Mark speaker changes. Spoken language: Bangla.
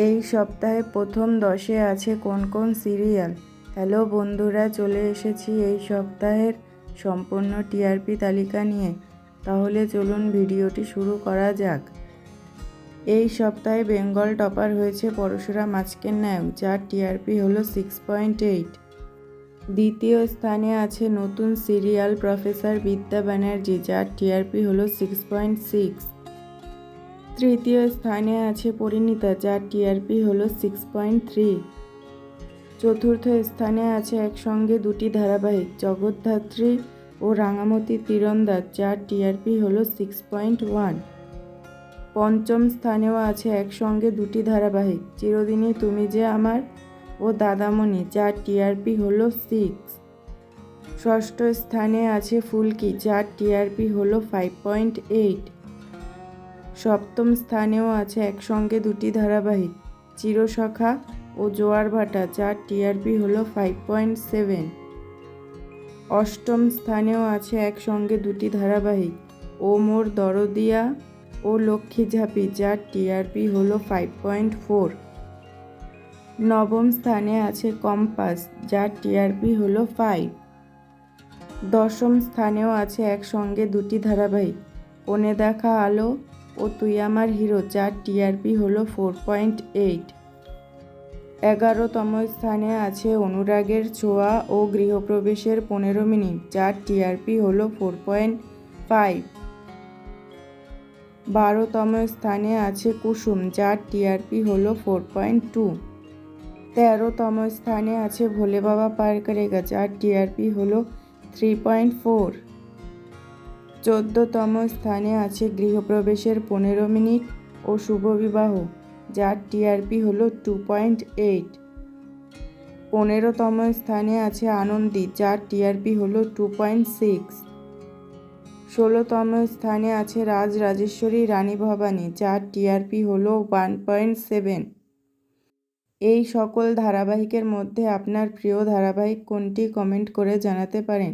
Speaker 1: এই সপ্তাহে প্রথম দশে আছে কোন কোন সিরিয়াল? হ্যালো বন্ধুরা, চলে এসেছি এই সপ্তাহের সম্পূর্ণ টিআরপি তালিকা নিয়ে। তাহলে চলুন ভিডিওটি শুরু করা যাক। এই সপ্তাহে বেঙ্গল টপার হয়েছে পরশুরাম আজকের ন্যায় যার টিআরপি হলো সিক্স পয়েন্ট এইট দ্বিতীয় স্থানে আছে নতুন সিরিয়াল প্রফেসর বিদ্যা ব্যানার্জি যার টিআরপি হলো সিক্স পয়েন্ট সিক্স তৃতীয় স্থানে আছে পরিণীতা, যার টিআরপি হলো সিক্স পয়েন্ট থ্রি চতুর্থ স্থানে আছে একসঙ্গে দুটি ধারাবাহিক, জগদ্ধাত্রী ও রাঙামতি তীরন্দাজ, যার টিআরপি হলো সিক্স পয়েন্ট ওয়ান পঞ্চম স্থানেও আছে একসঙ্গে দুটি ধারাবাহিক, চিরদিনই তুমি যে আমার ও দাদামণি, যার টিআরপি হলো সিক্স ষষ্ঠ স্থানে আছে ফুলকি, যার টিআরপি হলো ফাইভ পয়েন্ট এইট সপ্তম স্থানেও আছে একসঙ্গে দুটি ধারাবাহিক, চিরসখা ও জোয়ার ভাটা যার টিআরপি হলো ফাইভ পয়েন্ট সেভেন অষ্টম স্থানেও আছে একসঙ্গে দুটি ধারাবাহিক, ও মোর দরদিয়া ও লক্ষ্মী ঝাঁপি যার টিআরপি হলো ফাইভ পয়েন্ট ফোর নবম স্থানে আছে কম্পাস যার টিআরপি হলো ফাইভ দশম স্থানেও আছে একসঙ্গে দুটি ধারাবাহিক কোণে দেখা আলো ও তুই আমার হিরো, যার টিআরপি হলো ফোর পয়েন্ট এইট। এগারোতম স্থানে আছে অনুরাগের ছোঁয়া ও গৃহপ্রবেশের পনেরো মিনিট, যার টিআরপি হলো ফোর পয়েন্ট ফাইভ। বারোতম স্থানে আছে কুসুম, যার টিআরপি হলো ফোর পয়েন্ট টু। তেরোতম স্থানে আছে ভোলে বাবা পার করেগা যার টিআরপি হলো থ্রি পয়েন্ট ফোর। চোদ্দতম স্থানে আছে গৃহপ্রবেশের পনেরো মিনিট ও শুভবিবাহ যার টিআরপি হলো টু পয়েন্ট এইট। পনেরোতম স্থানে আছে আনন্দী, যার টিআরপি হলো টু পয়েন্ট সিক্স। ষোলোতম স্থানে আছে রাজ রাজেশ্বরী রানী ভবানী, যার টিআরপি হলো ওয়ান পয়েন্ট সেভেন। এই সকল ধারাবাহিকের মধ্যে আপনার প্রিয় ধারাবাহিক কোনটি কমেন্ট করে জানাতে পারেন।